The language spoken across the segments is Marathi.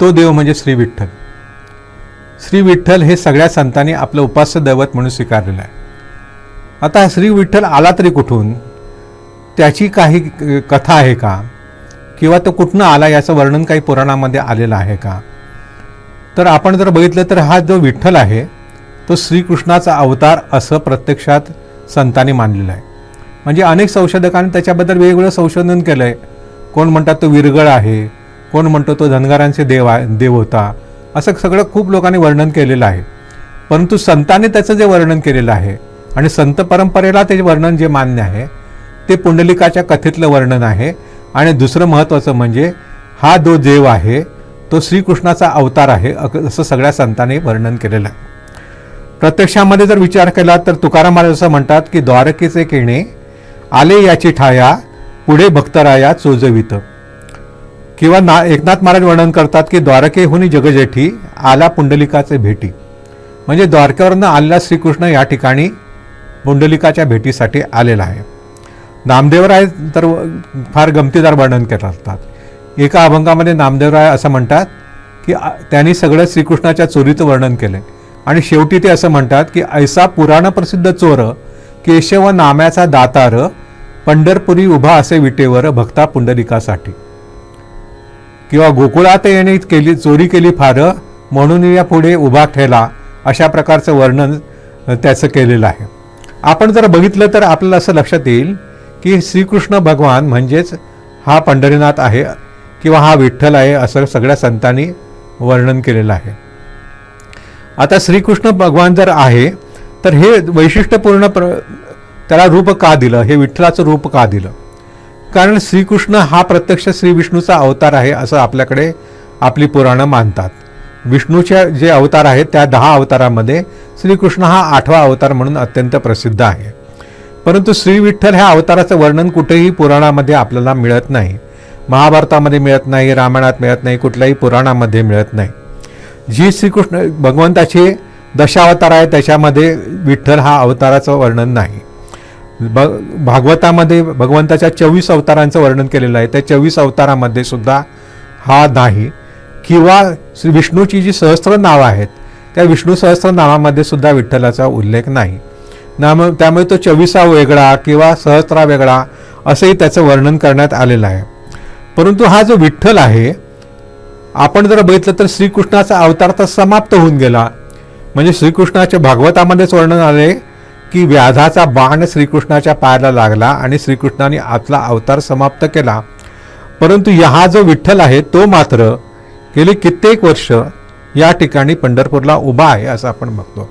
तो देव म्हणजे श्री विठ्ठल. श्री विठ्ठल हे सगळ्या संतांनी आपलं उपास्य दैवत म्हणून स्वीकारलेलं आहे. आता श्री विठ्ठल आला तरी कुठून? त्याची काही कथा आहे का? किंवा तो कुठनं आला याचं वर्णन काही पुराणामध्ये आलेलं आहे का? तर आपण जर बघितलं तर हा जो विठ्ठल आहे तो श्रीकृष्णाचा अवतार असं प्रत्यक्षात संतांनी मानलेलं आहे. म्हणजे अनेक संशोधकांनी त्याच्याबद्दल वेगवेगळं संशोधन केलं आहे कोण म्हणतात तो विरगळ आहे? कोण म्हणतो तो धनगारांचे देव आहे देव होता? असं सगळं खूप लोकांनी वर्णन केलेलं आहे. परंतु संतांनी त्याचं जे वर्णन केलेलं आहे आणि संत परंपरेला ते वर्णन जे मान्य आहे ते पुंडलिकाच्या कथेतलं वर्णन आहे. आणि दुसरं महत्त्वाचं म्हणजे हा जो देव आहे तो श्रीकृष्णाचा अवतार आहे अक- असं सगळ्या संतांनी वर्णन केलेलं आहे. प्रत्यक्षामध्ये जर विचार केला तर तुकाराम महाराज असं म्हणतात की द्वारकेचे केणे आले याची ठाया पुढे भक्तराया चोजवितं. किंवा ना एकनाथ महाराज वर्णन करतात की द्वारकेहुनी जगजेठी आला पुंडलिकाचे भेटी. म्हणजे द्वारकेवरनं आलेला श्रीकृष्ण या ठिकाणी पुंडलिकाच्या भेटीसाठी आलेला आहे. नामदेवराय तर फार गमतीदार वर्णन करतात. एका अभंगामध्ये नामदेवराय असं म्हणतात की त्यांनी सगळं श्रीकृष्णाच्या चोरीचं वर्णन केलं आणि शेवटी ते असं म्हणतात की ऐसा पुराण प्रसिद्ध चोर केशव नाम्याचा दातार पंढरपुरी उभा असे विटेवर भक्ता पुंडलिकासाठी. किंवा गोकुळात येणे केली चोरी केली फार म्हणून या पुढे उभा ठेला अशा प्रकारचं वर्णन त्याचं केलेलं आहे. आपण जर बघितलं तर आपल्याला असं लक्षात येईल की श्रीकृष्ण भगवान म्हणजेच हा पंढरीनाथ आहे किंवा हा विठ्ठल आहे असं सगळ्या संतांनी वर्णन केलेलं आहे. आता श्रीकृष्ण भगवान जर आहे तर हे वैशिष्ट्यपूर्ण प्र त्याला रूप का दिलं? हे विठ्ठलाचं रूप का दिलं? कारण श्रीकृष्ण हा प्रत्यक्ष श्री विष्णूचा अवतार आहे असं आपल्याकडे आपली पुराणं मानतात. विष्णूचे जे अवतार आहेत त्या दहा अवतारामध्ये श्रीकृष्ण हा आठवा अवतार म्हणून अत्यंत प्रसिद्ध आहे. परंतु श्री विठ्ठल ह्या अवताराचं वर्णन कुठेही पुराणामध्ये आपल्याला मिळत नाही. महाभारतामध्ये मिळत नाही रामायणात मिळत नाही कुठल्याही पुराणामध्ये मिळत नाही. जी श्रीकृष्ण भगवंताचे दशावतार आहे त्याच्यामध्ये विठ्ठल हा अवताराचं वर्णन नाही. ब भागवतामध्ये भगवंताच्या चोवीस अवतारांचं वर्णन केलेलं आहे. त्या चोवीस अवतारामध्ये सुद्धा हा नाही. किंवा श्री विष्णूची जी सहस्त्र नावं आहेत त्या विष्णू सहस्त्र नावामध्ये सुद्धा विठ्ठलाचा उल्लेख नाही. नाम त्यामुळे तो चोवीसा वेगळा किंवा सहस्त्रा वेगळा असंही त्याचं वर्णन करण्यात आलेलं आहे. परंतु हा जो विठ्ठल आहे आपण जर बघितलं तर श्रीकृष्णाचा अवतार तर समाप्त होऊन गेला. म्हणजे श्रीकृष्णाच्या भागवतामध्येच वर्णन आले की व्याधाचा बाण श्रीकृष्णाच्या पायाला लागला आणि श्रीकृष्णाने आपला अवतार समाप्त केला. परंतु हा जो विठ्ठल आहे तो मात्र गेली कित्येक वर्ष या ठिकाणी पंढरपूरला उभा आहे असं आपण बघतो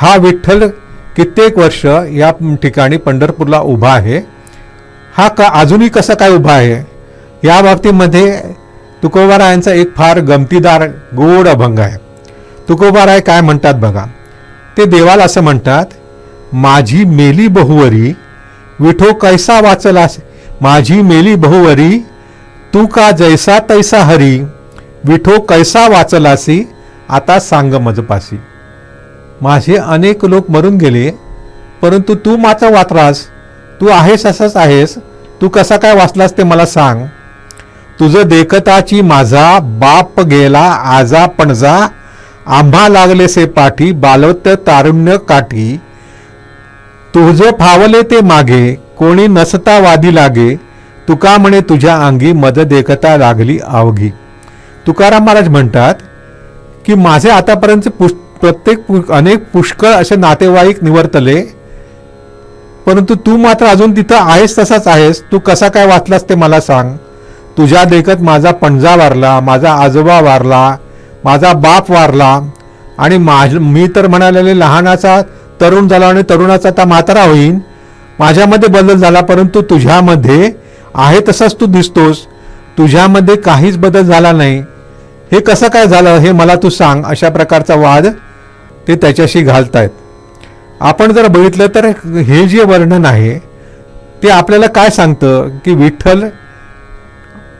हा विठ्ठल कित्येक वर्ष या ठिकाणी पंढरपूरला उभा आहे. हा का अजूनही कसा काय उभा आहे? या बाबतीमध्ये तुकोबारायांचा एक फार गमतीदार गोड अभंग आहे. तुकोबाराय काय म्हणतात बघा? ते देवाला असं म्हणतात माझी मेली बहुवरी विठो कैसा वाचलास माझी मेली बहुवरी तू का जैसा तैसा हरी विठो कैसा वाचलासी आता सांग मजपासी माझे अनेक लोक मरून गेले परंतु तू मात्र वाचलास तू आहेस असंच आहेस तू कसा काय वाचलास ते मला सांग. तुझं देखताची माझा बाप गेला आजा पणजा आंभा लागले से पाठी बालवत तारुण्य काठी तुझे फावले ते मागे कोणी नसता वादी लागे तुका म्हणे तुझ्या अंगी मद देखता लागली अवघी तुकाराम महाराज म्हणतात की माझे आतापर्यंत पुष प्रत्येक पु- अनेक पुष्कळ असे नातेवाईक निवर्तले परंतु तू मात्र अजून तिथं आहेस तसाच आहेस तू कसा काय वाचलास ते मला सांग. तुझ्या देखत माझा पणजा वारला माझा आजोबा वारला माझा बाप वारला आणि माझ मी तर म्हणालेले लहानाचा तरुण झाला आणि तरुणाचा आता म्हातारा होईन. माझ्यामध्ये बदल झाला परंतु तुझ्यामध्ये आहे तसाच तू दिसतोस. तुझ्यामध्ये काहीच बदल झाला नाही. हे कसं काय झालं हे मला तू सांग अशा प्रकारचा वाद ते त्याच्याशी घालतायत. आपण जर बघितलं तर हे जे वर्णन आहे ते आपल्याला काय सांगतं की विठ्ठल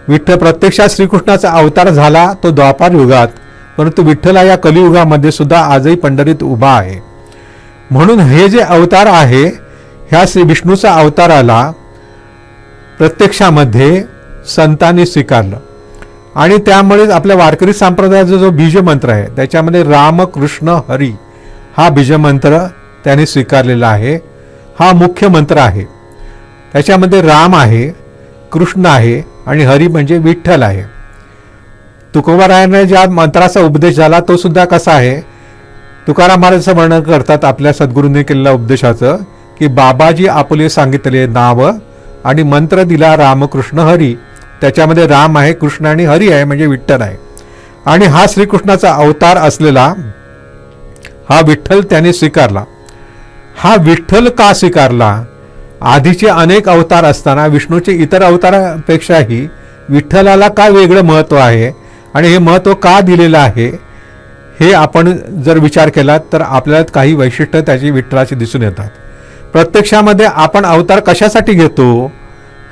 विठ्ठल प्रत्यक्षात श्रीकृष्णाचा अवतार झाला तो द्वापार युगात परंतु विठ्ठल हा या कलियुगामध्ये सुद्धा आजही पंढरीत उभा आहे. म्हणून हे जे अवतार आहे ह्या श्री विष्णूचा अवताराला प्रत्यक्षामध्ये संतांनी स्वीकारलं. आणि त्यामुळेच आपल्या वारकरी संप्रदायाचा जो बीजमंत्र आहे त्याच्यामध्ये राम कृष्ण हरी हा बीजमंत्र त्यांनी स्वीकारलेला आहे. हा मुख्य मंत्र आहे. त्याच्यामध्ये राम आहे कृष्ण आहे आणि हरी म्हणजे विठ्ठल आहे. तुकोबारायाने ज्या मंत्राचा उपदेश झाला तो सुद्धा कसा आहे? तुकाराम महाराजांचं वर्णन करतात आपल्या सद्गुरूंनी केलेल्या उपदेशाचं की बाबाजी आपले सांगितले नाव आणि मंत्र दिला रामकृष्ण हरी. त्याच्यामध्ये राम आहे कृष्ण आणि हरी आहे म्हणजे विठ्ठल आहे. आणि हा श्रीकृष्णाचा अवतार असलेला हा विठ्ठल त्याने स्वीकारला. हा विठ्ठल का स्वीकारला? आधीचे अनेक अवतार असताना विष्णूचे इतर अवतारापेक्षाही विठ्ठलाला का वेगळं महत्त्व आहे? आणि हे महत्त्व का दिलेलं आहे? हे आपण जर विचार केला तर आपल्याला काही वैशिष्ट्य त्याची विठ्ठलाची दिसून येतात. प्रत्यक्षामध्ये आपण अवतार कशासाठी घेतो?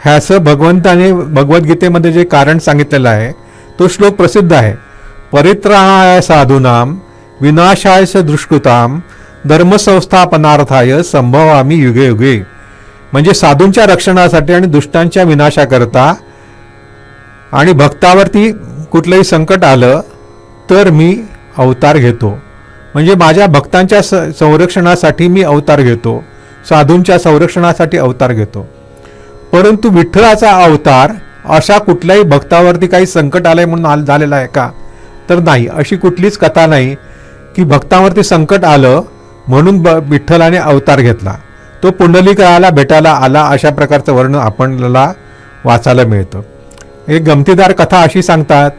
ह्याचं भगवंताने भगवद्गीतेमध्ये जे कारण सांगितलेलं आहे तो श्लोक प्रसिद्ध आहे. परित्राणाय साधूनाम विनाशाय स धर्मसंस्थापनार्थाय संभवामी युगे युगे. म्हणजे साधूंच्या रक्षणासाठी आणि दुष्टांच्या विनाशाकरता आणि भक्तावरती कुठलंही संकट आलं तर मी अवतार घेतो. म्हणजे माझ्या भक्तांच्या स संरक्षणासाठी मी अवतार घेतो. साधूंच्या संरक्षणासाठी अवतार घेतो. परंतु विठ्ठलाचा अवतार अशा कुठल्याही भक्तावरती काही संकट आलंय म्हणून आल- झालेला आहे का? तर नाही. अशी कुठलीच कथा नाही की भक्तावरती संकट आलं म्हणून ब विठ्ठलाने अवतार घेतला. तो पुंडलिकाला भेटायला आला. अशा प्रकारचं वर्णन आपल्याला वाचायला मिळतं. एक गमतीदार कथा अशी सांगतात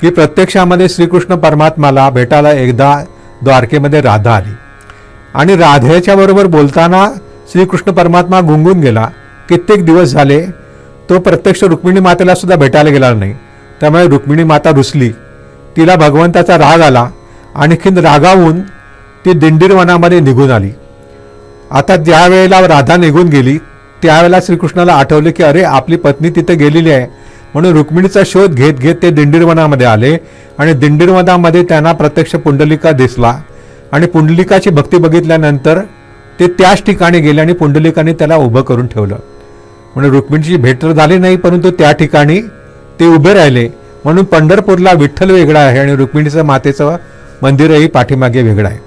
की प्रत्यक्षामध्ये श्रीकृष्ण परमात्माला भेटायला एकदा द्वारकेमध्ये राधा आली. आणि राधेच्या बरोबर बोलताना श्रीकृष्ण परमात्मा गुंगून गेला. कित्येक दिवस झाले तो प्रत्यक्ष रुक्मिणी मातेला सुद्धा भेटायला गेला नाही. त्यामुळे रुक्मिणी माता रुसली. तिला भगवंताचा राग आला. आणखीन रागावून ती दिंडीरवनामध्ये निघून आली. आता ज्या वेळेला राधा निघून गेली त्यावेळेला श्रीकृष्णाला आठवले की अरे आपली पत्नी तिथे गेलेली आहे. म्हणून रुक्मिणीचा शोध घेत घेत ते दिंडीरवनामध्ये आले आणि दिंडीरवनामध्ये त्यांना प्रत्यक्ष पुंडलिका दिसला. आणि पुंडलिकाची भक्ती बघितल्यानंतर ते त्याच ठिकाणी गेले आणि पुंडलिकाने त्याला उभं करून ठेवलं. म्हणून रुक्मिणीची भेट तर झाली नाही परंतु त्या ठिकाणी ते उभे राहिले. म्हणून पंढरपूरला विठ्ठल वेगळा आहे आणि रुक्मिणीचं मातेचं मंदिरही पाठीमागे वेगळं आहे.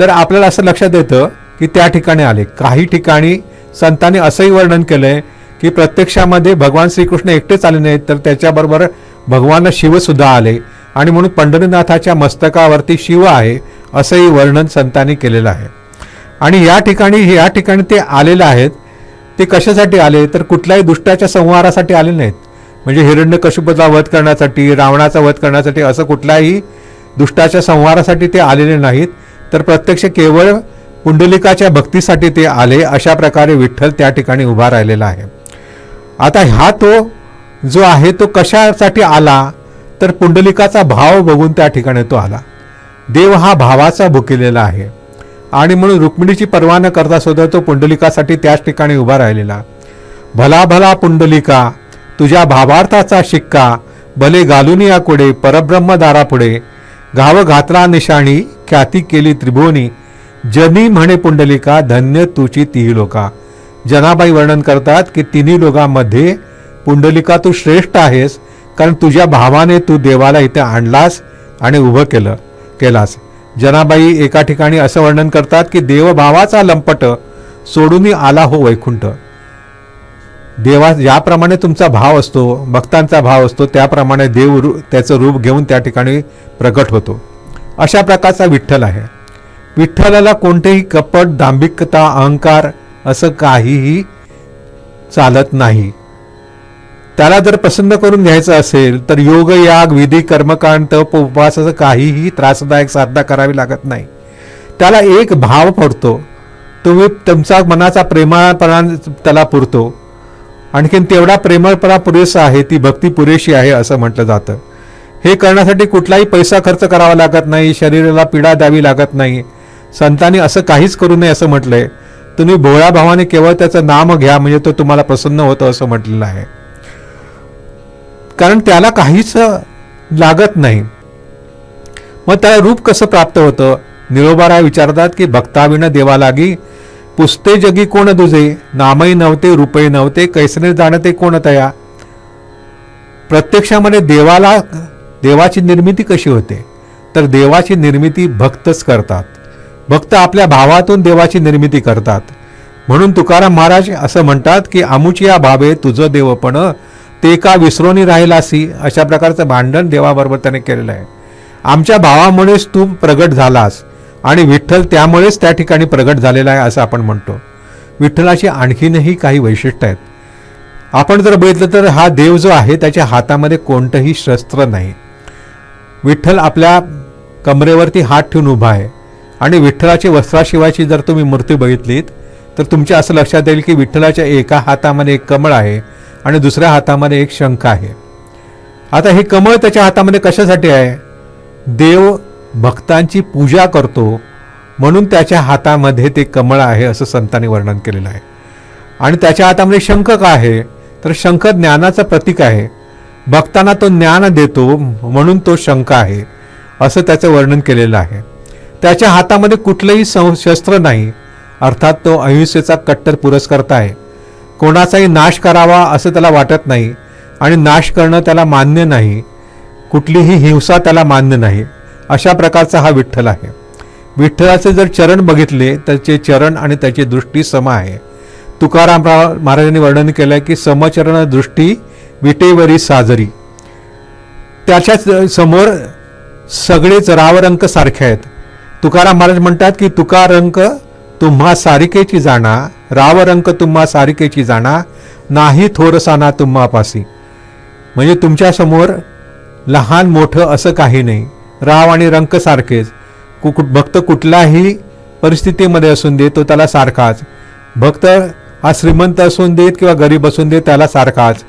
तर आपल्याला असं लक्षात येतं की त्या ठिकाणी आले. काही ठिकाणी संतांनी असंही वर्णन केलंय की प्रत्यक्षामध्ये भगवान श्रीकृष्ण एकटेच आले नाहीत तर त्याच्याबरोबर भगवान शिवसुद्धा आले. आणि म्हणून पंढरीनाथाच्या मस्तकावरती शिव आहे असंही वर्णन संतांनी केलेलं आहे. आणि या ठिकाणी या ठिकाणी ते आलेले आहेत. ते कशासाठी आले? तर कुठल्याही दुष्टाच्या संहारासाठी आले नाहीत. म्हणजे हिरण्यकशिपूचा वध करण्यासाठी रावणाचा वध करण्यासाठी असं कुठल्याही दुष्टाच्या संहारासाठी ते आलेले नाहीत. तर प्रत्यक्ष केवळ पुंडलिकाच्या भक्तीसाठी ते आले अशा प्रकारे विठ्ठल त्या ठिकाणी उभा राहिलेला आहे. आता हा तो जो आहे तो कशासाठी आला? तर पुंडलिकाचा भाव बघून त्या ठिकाणी तो आला. देव हा भावाचा भुकेलेला आहे. आणि म्हणून रुक्मिणीची पर्वा न करता सुद्धा तो पुंडलिकासाठी त्याच ठिकाणी उभा राहिलेला. भला भला पुंडलिका तुझ्या भावार्थाचा शिक्का भले घालून या कुडे परब्रह्म दारापुढे घातला निशाणी ख्याती केली त्रिभुवनी. जनी म्हणे पुंडलिका धन्य तुची ती लोका. जनाबाई वर्णन करतात की तिन्ही लोकांमध्ये पुंडलिका तू श्रेष्ठ आहेस कारण तुझ्या भावाने तू देवाला इथे आणलास आणि उभं केलं केलास. जनाबाई एका ठिकाणी असं वर्णन करतात की देवभावाचा लंपट सोडून आला हो वैकुंठ. देवा ज्याप्रमाणे तुमचा भाव असतो भक्तांचा भाव असतो त्याप्रमाणे देव रू त्याचं रूप घेऊन त्या ठिकाणी प्रकट होतो. अशा प्रकारचा विठ्ठल आहे. विठ्ठलाला कोणतेही कपट दांभिकता अहंकार असं काहीही चालत नाही. त्याला जर प्रसन्न करून घ्यायचं असेल तर योग याग विधी कर्मकांड तप उपवास असं काहीही त्रासदायक साधना करावी लागत नाही. त्याला एक भाव पडतो. तुम्ही तुमचा मनाचा प्रेमळपणा त्याला पुरतो. आणखीन तेवढा प्रेमळपणा पुरेसा आहे ती भक्ती पुरेशी आहे असं म्हटलं जातं. हे करण्यासाठी कुठलाही पैसा खर्च करावा लागत नाही शरीराला पीडा द्यावी लागत नाही. संतांनी असं काहीच करू नये असं म्हटलंय. तुम्ही भोळ्या भावाने केवळ त्याचं नाम घ्या म्हणजे तो तुम्हाला प्रसन्न होतो असं म्हटलेलं आहे. कारण त्याला काहीच लागत नाही. मग त्याला रूप कसं प्राप्त होतं? निरोबाराय विचारतात की भक्ताविण देवा लागी पुसते जगी कोण दुजे? नामही नव्हते रूपही नव्हते कैसने जाणते कोण तया? प्रत्यक्षामध्ये देवाला देवाची निर्मिती कशी होते? तर देवाची निर्मिती भक्तच करतात. भक्त आपल्या भावातून देवाची निर्मिती करतात. म्हणून तुकाराम महाराज असं म्हणतात की आमुचिया भावे तुझं देवपण ते का विसरोनी राहिलासी अशा प्रकारचं भांडण देवाबरोबर त्याने केलेलं आहे. आमच्या भावामुळेच तू प्रगट झालास आणि विठ्ठल त्यामुळेच त्या ठिकाणी प्रगट झालेला आहे असं आपण म्हणतो. विठ्ठलाची आणखीनही काही वैशिष्ट्य आहेत. आपण जर बघितलं तर हा देव जो आहे त्याच्या हातामध्ये कोणतंही शस्त्र नाही. विठ्ठल आपल्या कमरेवरती हात ठेवून उभा आहे. आणि विठ्ठलाची वस्त्राशिवायची जर तुम्ही मूर्ती बघितलीत तर तुमच्या असं लक्षात येईल की विठ्ठलाच्या एका हातामध्ये एक कमळ आहे आणि दुसऱ्या हातामध्ये एक शंख आहे. आता हे कमळ त्याच्या हातामध्ये कशासाठी आहे? देव भक्तांची पूजा करतो म्हणून त्याच्या हातामध्ये ते कमळ आहे असं संतांनी वर्णन केलेलं आहे. आणि त्याच्या हातामध्ये शंख का आहे? तर शंख ज्ञानाचं प्रतीक आहे. भक्तांना तो ज्ञान देतो म्हणून तो शंख आहे असं त्याचं वर्णन केलेलं आहे. त्याच्या हातामध्ये कुठलंही शस्त्र नाही. अर्थात तो अहिंसेचा कट्टर पुरस्कर्ता आहे. कोणाचाही नाश करावा असं त्याला वाटत नाही आणि नाश करणं त्याला मान्य नाही. कुठलीही हिंसा त्याला मान्य नाही. अशा प्रकारचा हा विठ्ठल आहे. विठ्ठलाचे जर चरण बघितले त्याचे चरण आणि त्याची दृष्टी सम आहे. तुकाराम महाराजांनी वर्णन केलं की समचरण दृष्टी विटेवरी साजरी. त्याच्याच समोर सगळेच रावरंक सारखे आहेत. तुकाराम महाराज म्हणतात की तुकारंक तुम्हा सारिकेची जाणा रावरंक तुम्हा सारिकेची जाणा नाही थोरसाना तुम्हापासी. म्हणजे तुमच्यासमोर लहान मोठं असं काही नाही. राव आणि रंक सारखेच. कु भक्त कुठल्याही परिस्थितीमध्ये असून दे तो त्याला सारखाच. भक्त हा श्रीमंत असून देत किंवा गरीब असून दे त्याला सारखाच.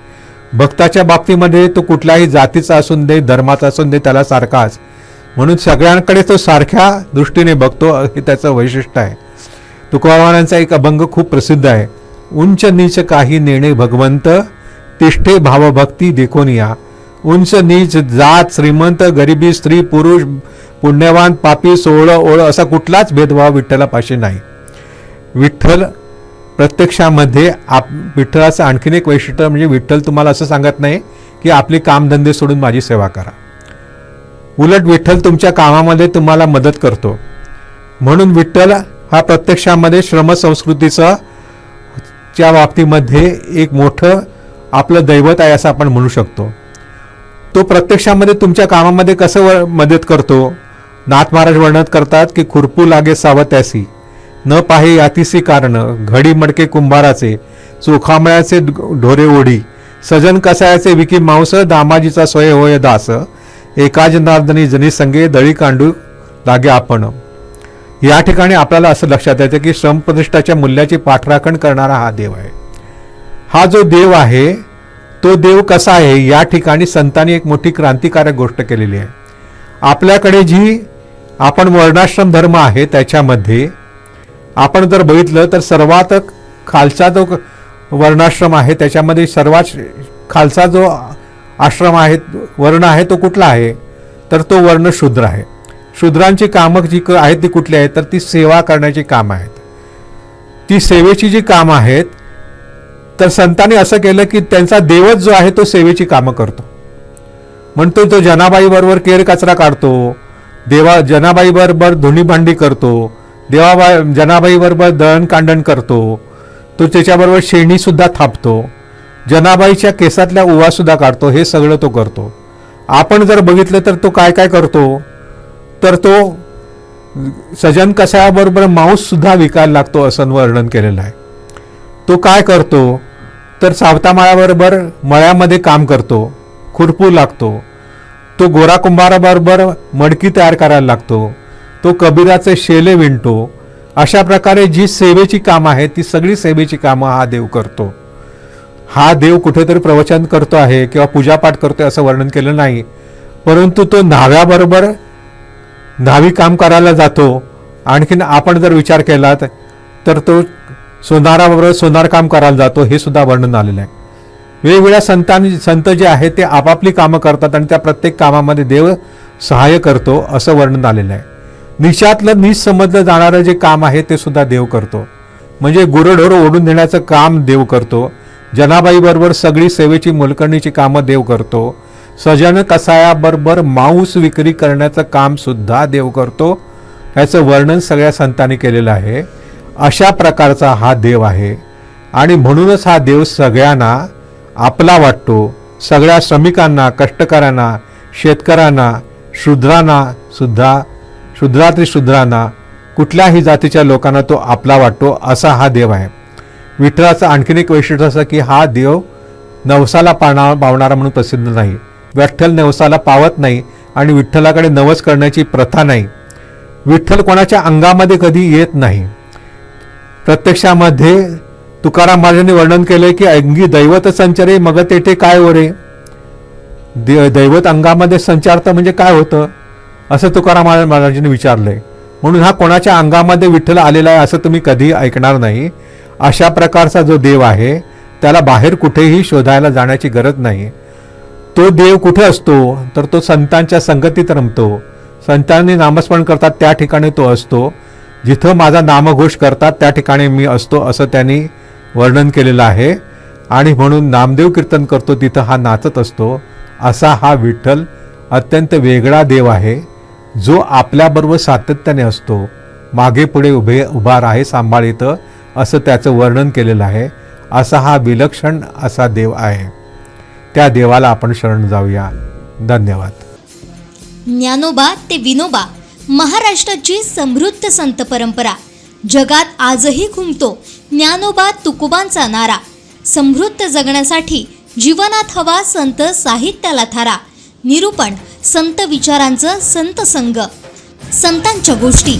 भक्ताच्या बाबतीमध्ये तो कुठल्याही जातीचा असून दे धर्माचा असून दे त्याला सारखाच. म्हणून सगळ्यांकडे तो सारख्या दृष्टीने बघतो हे त्याचं वैशिष्ट्य आहे. तुकारामांचा एक अभंग खूप प्रसिद्ध आहे. उंच नीच काही नेणे भगवंत तिष्ठे भावभक्ती देखून या उंच नीच जात श्रीमंत गरिबी स्त्री पुरुष पुण्यवान पापी सोहळं ओळ असा कुठलाच भेदभाव विठ्ठलापाशी नाही. विठ्ठल प्रत्यक्षामध्ये आप विठ्ठलाचं आणखीन एक वैशिष्ट्य म्हणजे विठ्ठल तुम्हाला असं सांगत नाही की आपले कामधंदे सोडून माझी सेवा करा. उलट विठ्ठल तुमच्या कामामध्ये तुम्हाला मदत करतो. म्हणून विठ्ठल हा प्रत्यक्षामध्ये श्रमसंस्कृतीचा च्या बाबतीमध्ये एक मोठं आपलं दैवत आहे असं आपण म्हणू शकतो. तो प्रत्यक्षामध्ये तुमच्या कामामध्ये कसं व- मदत करतो? नाथ महाराज वर्णन करतात की खुरपू लागे सावत्यासी. न पाहे यातिसी कारण घडी मडके कुंभाराचे चोखामळ्याचे ढोरे ओढी. सजन कसायाचे विकी मांस दामाजीचा स्वय होय दास. एका जनार्दनी जनी संगे दळी कांडू लागे आपण. या ठिकाणी आपल्याला असं लक्षात येतं की श्रमप्रतिष्ठाच्या मूल्याची पाठराखण करणारा हा देव आहे. हा जो देव आहे तो देव कसा आहे या ठिकाणी संतांनी एक मोठी क्रांतिकारक गोष्ट केलेली आहे. आपल्याकडे जी आपण वर्णाश्रम धर्म आहे त्याच्यामध्ये आपण जर बघितलं तर सर्वात खालचा जो वर्णाश्रम आहे त्याच्यामध्ये सर्वात खालचा जो आश्रम आहे वर्ण आहे तो कुठला आहे? तर तो वर्ण शूद्र आहे. शूद्रांची कामं जी क- आहेत ती कुठली आहेत? तर ती सेवा करण्याची कामं आहेत. ती सेवेची जी कामं आहेत तर संतांनी असं केलं की त्यांचा देवच जो आहे तो सेवेची कामं करतो. म्हणतो तो जनाबाईबरोबर केर कचरा काढतो देवा जनाबाईबरोबर धुणीभांडी करतो देवाबाई जनाबाईबरोबर दळणकांडण करतो तो त्याच्याबरोबर शेणीसुद्धा थापतो जनाबाईच्या केसातल्या उवासुद्धा काढतो हे सगळं तो करतो. आपण जर बघितलं तर तो काय काय करतो? तर तो सजन कसायाबरोबर मांससुद्धा विकायला लागतो असं वर्णन केलेलं आहे. तो काय करतो? तर सावतामाळ्याबरोबर मळ्यामध्ये काम करतो खुरपू लागतो. तो गोरा कुंभाराबरोबर मडकी तयार करायला लागतो. तो कबीराचे शेले विणतो. अशा प्रकारे जी सेवेची कामं आहेत ती सगळी सेवेची कामं हा देव करतो. हा देव कुठेतरी प्रवचन करतो आहे किंवा पूजापाठ करतोय असं वर्णन केलं नाही. परंतु तो न्हाव्याबरोबर न्हावी काम करायला जातो. आणखीन आपण जर विचार केला तर तो सोनाराबरोबर सोनार काम करायला जातो हे सुद्धा वर्णन आलेलं आहे. वेगवेगळ्या संतांनी संत जे आहेत ते आपापली कामं करतात आणि त्या प्रत्येक कामामध्ये देव सहाय्य करतो असं वर्णन आलेलं आहे. निशातलं निश समजलं जाणारं जे काम आहे ते सुद्धा देव करतो. म्हणजे गुरढोरं ओढून देण्याचं काम देव करतो. जनाबाईबरोबर सगळी सेवेची मोलकरणीची कामं देव करतो. सजन कसायाबरोबर मांस विक्री करण्याचं कामसुद्धा देव करतो. याचं वर्णन सगळ्या संतांनी केलेलं आहे. अशा प्रकारचा हा देव आहे. आणि म्हणूनच हा देव सगळ्यांना आपला वाटतो. सगळ्या श्रमिकांना कष्टकऱ्यांना शेतकऱ्यांना शूद्रांना सुद्धा शुद्रात्री शूद्रांना कुठल्याही जातीच्या लोकांना तो आपला वाटतो असा हा देव आहे. विठ्ठलाचं आणखीन एक वैशिष्ट्य असं की हा देव नवसाला पाणा पावणारा म्हणून प्रसिद्ध नाही. विठ्ठल नवसाला पावत नाही आणि विठ्ठलाकडे नवस करण्याची प्रथा नाही. विठ्ठल कोणाच्या अंगामध्ये कधी येत नाही. प्रत्यक्षामध्ये तुकाराम महाराजांनी वर्णन केलंय की अंगी दैवत संचारे मग तेथे काय वरे दे- दैवत अंगामध्ये संचारतं म्हणजे काय होतं? असं तुकाराम महाराजांनी विचारलंय. म्हणून हा कोणाच्या अंगामध्ये विठ्ठल आलेला आहे असं तुम्ही कधी ऐकणार नाही. अशा प्रकारचा जो देव आहे त्याला बाहेर कुठेही शोधायला जाण्याची गरज नाही. तो देव कुठे असतो तर तो संतांच्या संगतीत रमतो. संतांनी नामस्मरण करतात त्या ठिकाणी तो असतो. जिथं माझा नामघोष करतात त्या ठिकाणी मी असतो असं त्यांनी वर्णन केलेलं आहे. आणि म्हणून नामदेव कीर्तन करतो तिथं हा नाचत असतो. असा हा विठ्ठल अत्यंत वेगळा देव आहे जो आपल्याबरोबर सातत्याने असतो. मागे पुढे उभे उभा राहे सांभाळितं असं त्याचं वर्णन केलेलं आहे. असा हा विलक्षण असा देव आहे. त्या देवाला आपण शरण जाऊया. धन्यवाद. ज्ञानोबा ते विनोबा महाराष्ट्राची समृद्ध संत परंपरा. जगात आजही घुमतो ज्ञानोबा तुकोबांचा नारा. समृद्ध जगण्यासाठी जीवनात हवा संत साहित्याला थारा. निरूपण संत विचारांचं संत संग संतांच्या गोष्टी.